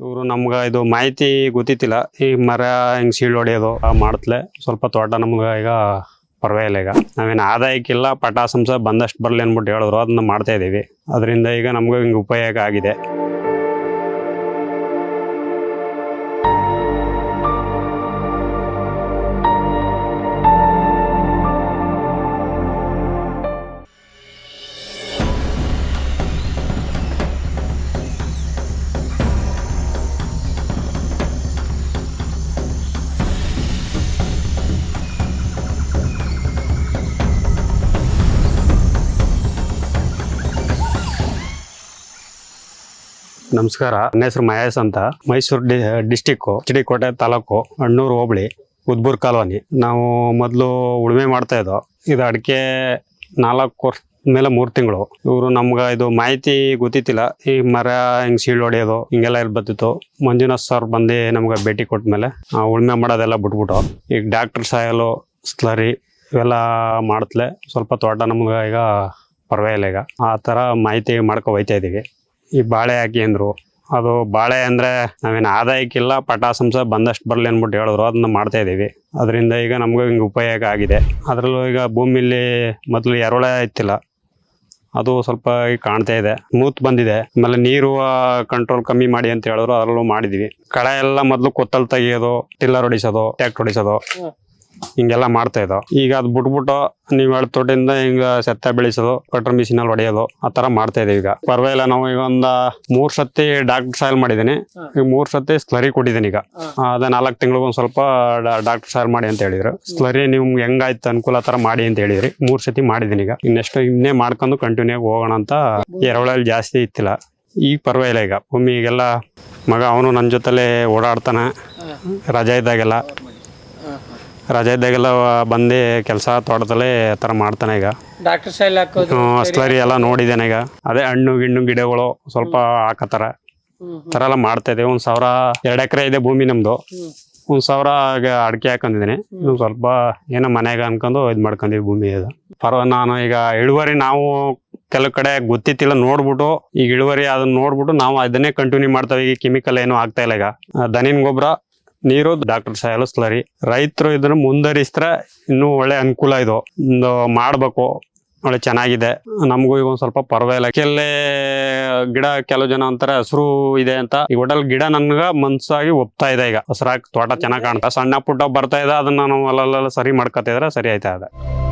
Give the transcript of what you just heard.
ಇವರು ನಮ್ಗ ಇದು ಮಾಹಿತಿ ಗೊತ್ತಿತ್ತಿಲ್ಲ. ಈ ಮರ ಹಿಂಗ್ ಸೀಳ್ ಹೊಡೆಯೋದು ಮಾಡ್ತಲೆ ಸ್ವಲ್ಪ ತೋಟ ನಮ್ಗೆ ಈಗ ಪರವಾಗಿಲ್ಲ ಈಗ. ನಾವೇನು ಆದಾಯಕ್ಕಿಲ್ಲ, ಪಟಾಸಂಸ ಬಂದಷ್ಟು ಬರಲಿ ಅಂದ್ಬಿಟ್ಟು ಹೇಳಿದ್ರು ಅದನ್ನ ಮಾಡ್ತಾ ಇದೀವಿ. ಅದರಿಂದ ಈಗ ನಮ್ಗೆ ಹಿಂಗೆ ಉಪಯೋಗ ಆಗಿದೆ. ನಮಸ್ಕಾರ. ನನ್ನ ಹೆಸರು ಮಹೇಶ್ ಅಂತ. ಮೈಸೂರು ಡಿ ಡಿಸ್ಟಿಕ್ಕು ಕೋಟೆ ತಾಲೂಕು, ಅಣ್ಣೂರು ಹೋಬಳಿ, ಉದ್ಬೂರ್ ಕಾಲೋನಿ. ನಾವು ಮೊದಲು ಉಳುಮೆ ಮಾಡ್ತಾ ಇದ್ದೋ, ಇದು ಅಡಿಕೆ ನಾಲ್ಕು ವರ್ಷ ಮೇಲೆ ಮೂರು ತಿಂಗಳು. ಇವರು ನಮ್ಗೆ ಇದು ಮಾಹಿತಿ ಗೊತ್ತಿತ್ತಿಲ್ಲ. ಈ ಮರ ಹಿಂಗ್ ಸೀಳು ಹೊಡೆಯೋದು, ಹಿಂಗೆಲ್ಲ ಬರ್ತಿತ್ತು ಮಂಜುನಾಥ್ ಸರ್ ಬಂದು ನಮ್ಗೆ ಭೇಟಿ ಕೊಟ್ಟ ಮೇಲೆ ಉಳುಮೆ ಮಾಡೋದೆಲ್ಲ ಬಿಟ್ಬಿಟ್ಟು, ಈಗ ಡಾಕ್ಟರ್ ಸಾಯಲು, ಸ್ಲರಿ ಇವೆಲ್ಲ ಮಾಡ್ತಲೆ, ಸ್ವಲ್ಪ ತೋಟ ನಮ್ಗೆ ಈಗ ಪರವಾಗಿಲ್ಲ ಈಗ. ಆ ಥರ ಮಾಹಿತಿ ಮಾಡ್ಕೊ ಹೋಯ್ತಾ ಇದೀವಿ. ಈ ಬಾಳೆ ಹಾಕಿ ಅಂದರು. ಅದು ಬಾಳೆ ಅಂದ್ರೆ ನಾವೇನು ಆದಾಯಕ್ಕಿಲ್ಲ ಪಟಾಸಂಸ ಬಂದಷ್ಟು ಬರಲಿ ಅಂದ್ಬಿಟ್ಟು ಹೇಳಿದ್ರು. ಅದನ್ನ ಮಾಡ್ತಾ ಇದ್ದೀವಿ. ಅದರಿಂದ ಈಗ ನಮಗೂ ಹಿಂಗೆ ಉಪಯೋಗ ಆಗಿದೆ. ಅದರಲ್ಲೂ ಈಗ ಭೂಮಿಲಿ ಮೊದಲು ಎರೆಹುಳ ಇತ್ತಿಲ್ಲ. ಅದು ಸ್ವಲ್ಪ ಕಾಣ್ತಾ ಇದೆ. ಮೂತ್ ಬಂದಿದೆ. ಆಮೇಲೆ ನೀರು ಕಂಟ್ರೋಲ್ ಕಮ್ಮಿ ಮಾಡಿ ಅಂತ ಹೇಳಿದ್ರು. ಅದರಲ್ಲೂ ಮಾಡಿದ್ವಿ. ಕಳೆ ಎಲ್ಲ ಮೊದಲು ಕೊತ್ತಲ್ ತೆಗಿಯೋದು, ಟಿಲ್ಲರ್ ಹೊಡಿಸೋದು ಟ್ಯಾಕ್ಟ್ ಹೊಡಿಸೋದು. ಹಿಂಗೆಲ್ಲ ಮಾಡ್ತಾ ಇದ್ದೋ. ಈಗ ಅದು ಬಿಟ್ಬಿಟ್ಟು ನೀವು ಹೇಳ ತೋಟದಿಂದ ಹಿಂಗ ಸೆತ್ತ ಬೆಳೆಸೋದು ಕಟ್ರ್ ಮಿಷಿನ್ ಅಲ್ಲಿ ಹೊಡೆಯೋದು ಆ ತರ ಮಾಡ್ತಾ ಇದೀವಿ ಈಗ. ಪರವಾಗಿಲ್ಲ ನಾವು ಈಗ ಒಂದ ಮೂರ್ ಸತಿ ಡಾಕ್ಟರ್ ಸಾಯಲ್ ಮಾಡಿದೀನಿ ಈಗ ಮೂರ್ ಸತಿ ಸ್ಲರಿ ಕೊಟ್ಟಿದ್ದೀನಿ ಈಗ. ಅದ ನಾಲ್ಕು ತಿಂಗಳಿಗೆ ಒಂದ್ ಸ್ವಲ್ಪ ಡಾಕ್ಟರ್ ಸಾಯಲ್ ಮಾಡಿ ಅಂತ ಹೇಳಿದ್ರು. ಸ್ಲರಿ ನಿಮ್ಗೆ ಹೆಂಗಾಯ್ತು ಅನುಕೂಲ ತರ ಮಾಡಿ ಅಂತ ಹೇಳಿದ್ರಿ. ಮೂರ್ ಸತಿ ಮಾಡಿದೀನಿ ಈಗ. ಇನ್ನೆಷ್ಟು ಇನ್ನೇ ಮಾಡ್ಕೊಂಡು ಕಂಟಿನ್ಯೂ ಆಗಿ ಹೋಗೋಣ ಅಂತ ಎರವಳಲ್ಲಿ ಜಾಸ್ತಿ ಇತ್ತಿಲ್ಲ. ಈಗ ಪರವಾಗಿಲ್ಲ ಈಗ. ಒಮ್ಮೆ ಈಗೆಲ್ಲ ಮಗ ಅವನು ನನ್ನ ಜೊತೆಲೆ ಓಡಾಡ್ತಾನೆ. ರಜಾ ಇದ್ದಾಗೆಲ್ಲ. ರಜೆ ಇದ್ದಾಗೆಲ್ಲ ಬಂದು ಕೆಲಸ ತೋಟದಲ್ಲಿ ಆ ಥರ ಮಾಡ್ತಾನೆ ಈಗ. ಡಾಕ್ಟರ್ ಸ್ಟೈಲ್ ಹಾಕೋದು ಸ್ಲರಿ ಎಲ್ಲ ನೋಡಿದ್ದೇನೆ ಈಗ. ಅದೇ ಹಣ್ಣು ಗಿಣ್ಣು ಗಿಡಗಳು ಸ್ವಲ್ಪ ಹಾಕತ್ತಾರ. ಥರ ಎಲ್ಲ ಮಾಡ್ತಾ ಇದ್ದೀವಿ. ಒಂದು ಸಾವಿರ ಎರಡು ಎಕರೆ ಇದೆ ಭೂಮಿ ನಮ್ದು. ಒಂದು ಸಾವಿರ ಅಡಿಕೆ ಹಾಕೊಂಡಿದ್ದೀನಿ. ಇನ್ನು ಸ್ವಲ್ಪ ಏನೋ ಮನೆಗೆ ಅನ್ಕೊಂಡು ಇದು ಮಾಡ್ಕೊಂಡಿವಿ ಭೂಮಿ ಇದು. ಪರ್ವ ನಾನು ಈಗ ಇಳುವರಿ ನಾವು ಕೆಲವು ಕಡೆ ಗೊತ್ತಿತ್ತಿಲ್ಲ ನೋಡ್ಬಿಟ್ಟು ಈಗ ಇಳುವರಿ ಅದನ್ನ ನೋಡ್ಬಿಟ್ಟು ನಾವು ಅದನ್ನೇ ಕಂಟಿನ್ಯೂ ಮಾಡ್ತಾವೆ ಈಗ ಕೆಮಿಕಲ್ ಏನು ಆಗ್ತಾ ಇಲ್ಲ ಈಗ. ದನಿನ ಗೊಬ್ಬರ ನೀರು ಡಾಕ್ಟರ್ ಸಾಯಲು ಸ್ಲರಿ ರೈತರು ಇದನ್ನ ಮುಂದರಿಸ್ತಾರೆ ಇನ್ನೂ ಒಳ್ಳೆ ಅನುಕೂಲ ಇದು. ಒಂದು ಮಾಡ್ಬೇಕು. ಒಳ್ಳೆ ಚೆನ್ನಾಗಿದೆ. ನಮಗೂ ಈಗ ಒಂದ್ ಸ್ವಲ್ಪ ಪರವಾಗಿಲ್ಲ. ಕೆಲೇ ಗಿಡ ಕೆಲವು ಜನ ಅಂತಾರೆ, ಹಸಿರು ಇದೆ ಅಂತ. ಈ ಒಟ್ಟಲ್ಲಿ ಗಿಡ ನನ್ಗ ಮನ್ಸಾಗಿ ಒಪ್ತಾ ಇದೆ ಈಗ. ಹಸಿರಾಗಿ ತೋಟ ಚೆನ್ನಾಗಿ ಕಾಣ್ತಾ ಸಣ್ಣ ಪುಟ್ಟ ಬರ್ತಾ ಇದೆ, ಅದನ್ನ ನಾವು ಅಲ್ಲಲ್ಲ ಸರಿ ಮಾಡ್ಕೊತಿದ್ರೆ ಸರಿ ಆಯ್ತಾ ಇದೆ.